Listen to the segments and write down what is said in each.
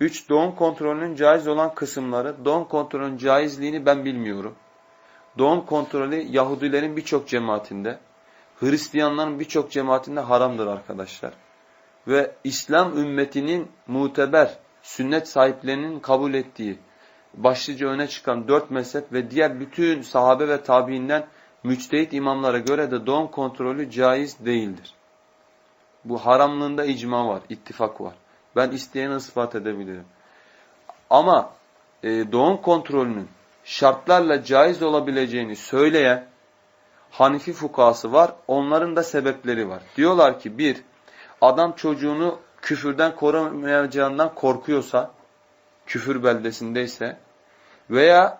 Üç, doğum kontrolünün caiz olan kısımları. Doğum kontrolünün caizliğini ben bilmiyorum. Doğum kontrolü Yahudilerin birçok cemaatinde, Hristiyanların birçok cemaatinde haramdır arkadaşlar. Ve İslam ümmetinin muteber, sünnet sahiplerinin kabul ettiği, başlıca öne çıkan dört mezhep ve diğer bütün sahabe ve tabiinden müçtehit imamlara göre de doğum kontrolü caiz değildir. Bu haramlığında icma var, ittifak var. Ben isteyeni ispat edebilirim. Ama e, doğum kontrolünün şartlarla caiz olabileceğini söyleyen Hanifi fukası var. Onların da sebepleri var. Diyorlar ki bir, adam çocuğunu küfürden korumayacağından korkuyorsa, küfür beldesindeyse veya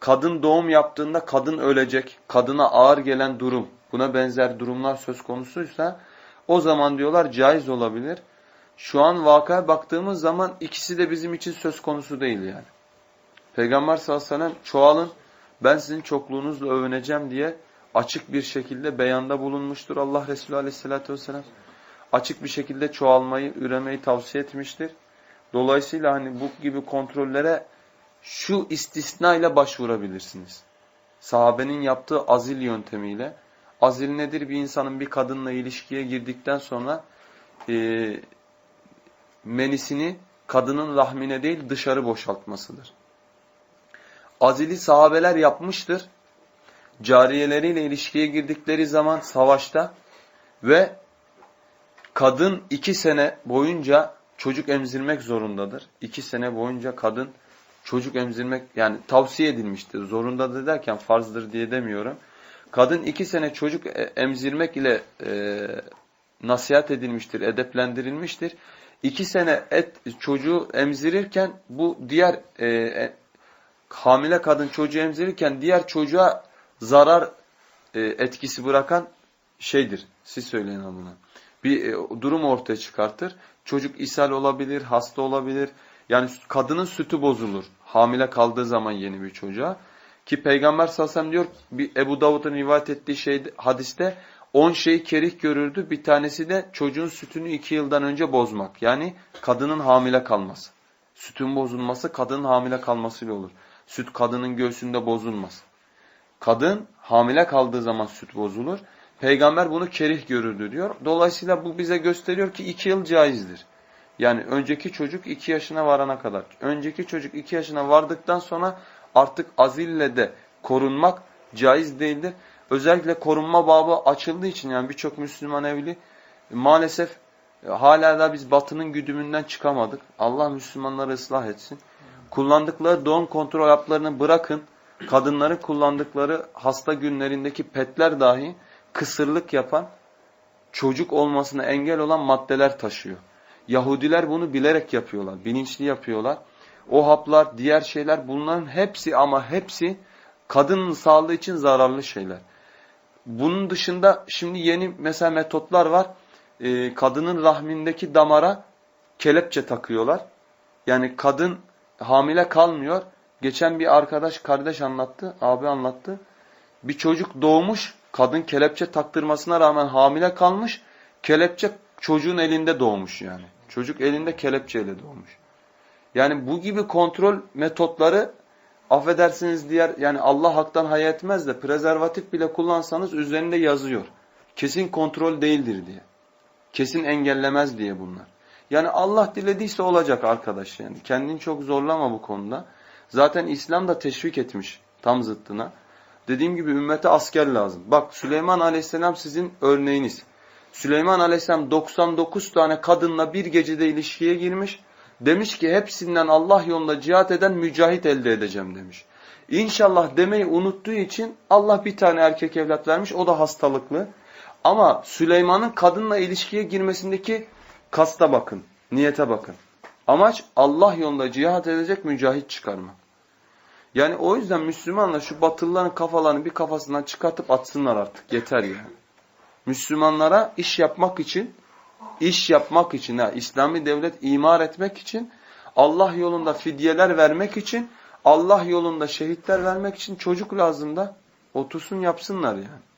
kadın doğum yaptığında kadın ölecek, kadına ağır gelen durum, buna benzer durumlar söz konusuysa o zaman diyorlar caiz olabilir. Şu an vakaya baktığımız zaman ikisi de bizim için söz konusu değil yani. Peygamber sallallahu aleyhi ve sellem çoğalın ben sizin çokluğunuzla övüneceğim diye açık bir şekilde beyanda bulunmuştur Allah Resulü aleyhissalatü vesselam. Açık bir şekilde çoğalmayı, üremeyi tavsiye etmiştir. Dolayısıyla hani bu gibi kontrollere şu istisna ile başvurabilirsiniz. Sahabenin yaptığı azil yöntemiyle. Azil nedir? Bir insanın bir kadınla ilişkiye girdikten sonra e, menisini kadının rahmine değil dışarı boşaltmasıdır. Azili sahabeler yapmıştır. Cariyeleriyle ilişkiye girdikleri zaman savaşta ve kadın iki sene boyunca çocuk emzirmek zorundadır. İki sene boyunca kadın çocuk emzirmek yani tavsiye edilmiştir. Zorundadır derken farzdır diye demiyorum. Kadın iki sene çocuk e, emzirmek ile e, nasihat edilmiştir, edeplendirilmiştir. İki sene et çocuğu emzirirken bu diğer e, e, hamile kadın çocuğu emzirirken diğer çocuğa zarar e, etkisi bırakan şeydir. Siz söyleyin buna. Bir e, durum ortaya çıkartır. Çocuk ishal olabilir, hasta olabilir. Yani kadının sütü bozulur. Hamile kaldığı zaman yeni bir çocuğa. Ki Peygamber sallallahu aleyhi ve sellem diyor bir Ebu Davud'un rivayet ettiği şey hadiste 10 şey kerih görürdü. Bir tanesi de çocuğun sütünü 2 yıldan önce bozmak. Yani kadının hamile kalması. Sütün bozulması kadının hamile kalmasıyla olur. Süt kadının göğsünde bozulmaz. Kadın hamile kaldığı zaman süt bozulur. Peygamber bunu kerih görürdü diyor. Dolayısıyla bu bize gösteriyor ki 2 yıl caizdir. Yani önceki çocuk 2 yaşına varana kadar. Önceki çocuk 2 yaşına vardıktan sonra artık azille de korunmak caiz değildir. Özellikle korunma babı açıldığı için yani birçok Müslüman evli maalesef e, hala da biz batının güdümünden çıkamadık. Allah Müslümanları ıslah etsin. Kullandıkları doğum kontrol haplarını bırakın. Kadınların kullandıkları hasta günlerindeki petler dahi kısırlık yapan, çocuk olmasına engel olan maddeler taşıyor. Yahudiler bunu bilerek yapıyorlar, bilinçli yapıyorlar. O haplar, diğer şeyler bunların hepsi ama hepsi kadının sağlığı için zararlı şeyler. Bunun dışında şimdi yeni mesela metotlar var. Ee, kadının rahmindeki damara kelepçe takıyorlar. Yani kadın hamile kalmıyor. Geçen bir arkadaş, kardeş anlattı, abi anlattı. Bir çocuk doğmuş, kadın kelepçe taktırmasına rağmen hamile kalmış. Kelepçe çocuğun elinde doğmuş yani. Çocuk elinde kelepçeyle doğmuş. Yani bu gibi kontrol metotları affedersiniz diğer yani Allah haktan hayal etmez de prezervatif bile kullansanız üzerinde yazıyor. Kesin kontrol değildir diye. Kesin engellemez diye bunlar. Yani Allah dilediyse olacak arkadaş yani. Kendini çok zorlama bu konuda. Zaten İslam da teşvik etmiş tam zıttına. Dediğim gibi ümmete asker lazım. Bak Süleyman aleyhisselam sizin örneğiniz. Süleyman aleyhisselam 99 tane kadınla bir gecede ilişkiye girmiş. Demiş ki hepsinden Allah yolunda cihat eden mücahit elde edeceğim demiş. İnşallah demeyi unuttuğu için Allah bir tane erkek evlat vermiş. O da hastalıklı. Ama Süleyman'ın kadınla ilişkiye girmesindeki kasta bakın. Niyete bakın. Amaç Allah yolunda cihat edecek mücahit çıkarmak. Yani o yüzden Müslümanlar şu batılıların kafalarını bir kafasından çıkartıp atsınlar artık. Yeter yani. Müslümanlara iş yapmak için, iş yapmak için, ha, İslami devlet imar etmek için, Allah yolunda fidyeler vermek için, Allah yolunda şehitler vermek için çocuk lazım da otursun yapsınlar yani.